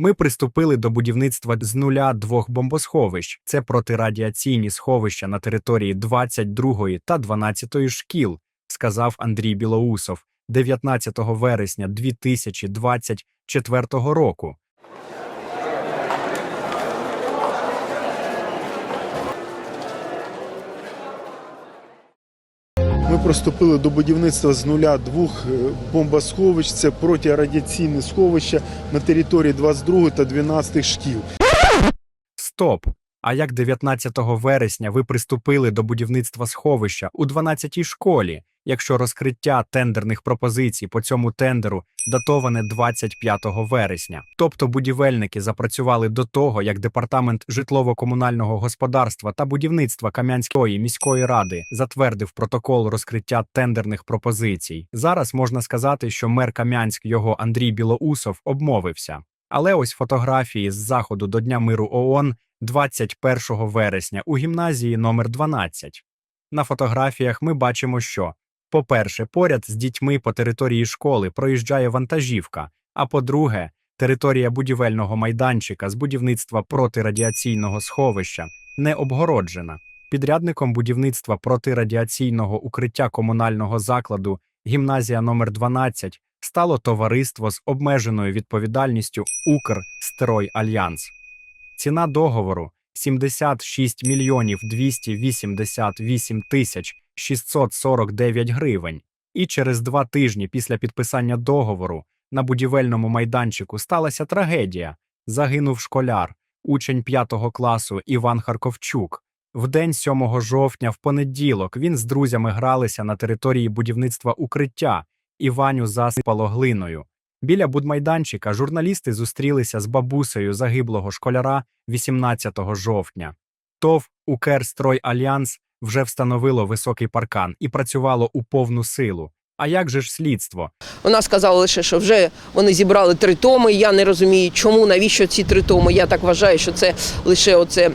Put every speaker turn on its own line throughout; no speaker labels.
Ми приступили до будівництва з нуля двох бомбосховищ. Це протирадіаційні сховища на території 22 та 12 шкіл, сказав Андрій Білоусов 19 вересня 2024 року.
Ми приступили до будівництва з нуля двох е, бомбосховищ. Це протирадіаційне сховище на території 22 та 12 шкіл.
Стоп! А як 19 вересня ви приступили до будівництва сховища у 12-й школі, якщо розкриття тендерних пропозицій по цьому тендеру датоване 25 вересня? Тобто будівельники запрацювали до того, як департамент житлово-комунального господарства та будівництва Кам'янської міської ради затвердив протокол розкриття тендерних пропозицій. Зараз можна сказати, що мер Кам'янськ його Андрій Білоусов обмовився. Але ось фотографії з заходу до Дня миру ООН 21 вересня у гімназії номер 12. На фотографіях ми бачимо, що, по-перше, поряд з дітьми по території школи проїжджає вантажівка, а по-друге, територія будівельного майданчика з будівництва протирадіаційного сховища не обгороджена. Підрядником будівництва протирадіаційного укриття комунального закладу гімназія номер 12 стало товариство з обмеженою відповідальністю Укрстрой Альянс. Ціна договору 76 мільйонів 288 тисяч 649 гривень. І через два тижні після підписання договору на будівельному майданчику сталася трагедія. Загинув школяр, учень 5 класу Іван Харковчук. В день 7 жовтня в понеділок він з друзями гралися на території будівництва укриття. Іваню засипало глиною. Біля будмайданчика журналісти зустрілися з бабусею загиблого школяра 18 жовтня. ТОВ Укрстрой Альянс вже встановило високий паркан і працювало у повну силу. А як же ж слідство?
Вона сказала лише, що вже вони зібрали три томи. Я не розумію, чому, навіщо ці три томи. Я так вважаю, що це лише оце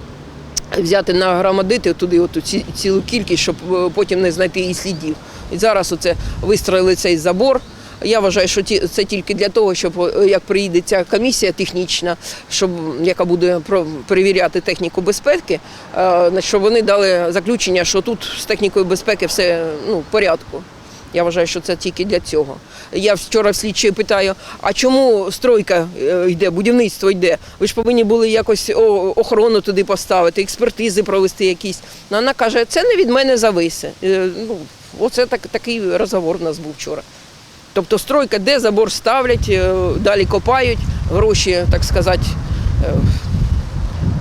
взяти нагромадити туди оту ці, цілу кількість, щоб е, потім не знайти і слідів. І зараз оце вистроїли цей забор. Я вважаю, що це тільки для того, щоб е, як приїде ця комісія технічна, щоб яка буде перевіряти техніку безпеки, е, щоб вони дали заключення, що тут з технікою безпеки все ну, в порядку. Я вважаю, що це тільки для цього. Я вчора в слідчої питаю: а чому стройка е, йде, будівництво йде? Ви ж повинні були якось охорону туди поставити, експертизи провести якісь. Вона каже, це не від мене зависе. Ну, оце так, такий розговор у нас був вчора. Тобто стройка, де забор ставлять, е, далі копають, гроші, так сказати, е,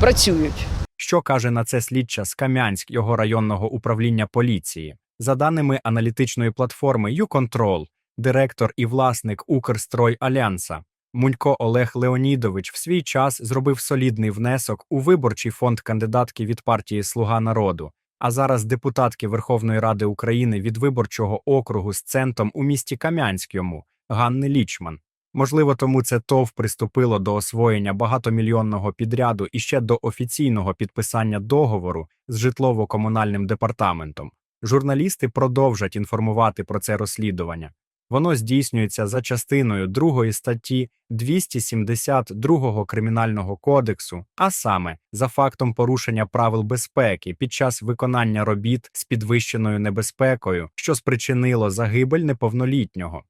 працюють.
Що каже на це слідча з Кам'янськ його районного управління поліції? За даними аналітичної платформи YouControl, директор і власник Укрстрой Альянса Мунько Олег Леонідович в свій час зробив солідний внесок у виборчий фонд кандидатки від партії Слуга народу, а зараз депутатки Верховної Ради України від виборчого округу з центром у місті Кам'янському Ганни Лічман. Можливо, тому це ТОВ приступило до освоєння багатомільйонного підряду і ще до офіційного підписання договору з житлово-комунальним департаментом. Журналісти продовжать інформувати про це розслідування. Воно здійснюється за частиною 2 статті 272 Кримінального кодексу, а саме за фактом порушення правил безпеки під час виконання робіт з підвищеною небезпекою, що спричинило загибель неповнолітнього.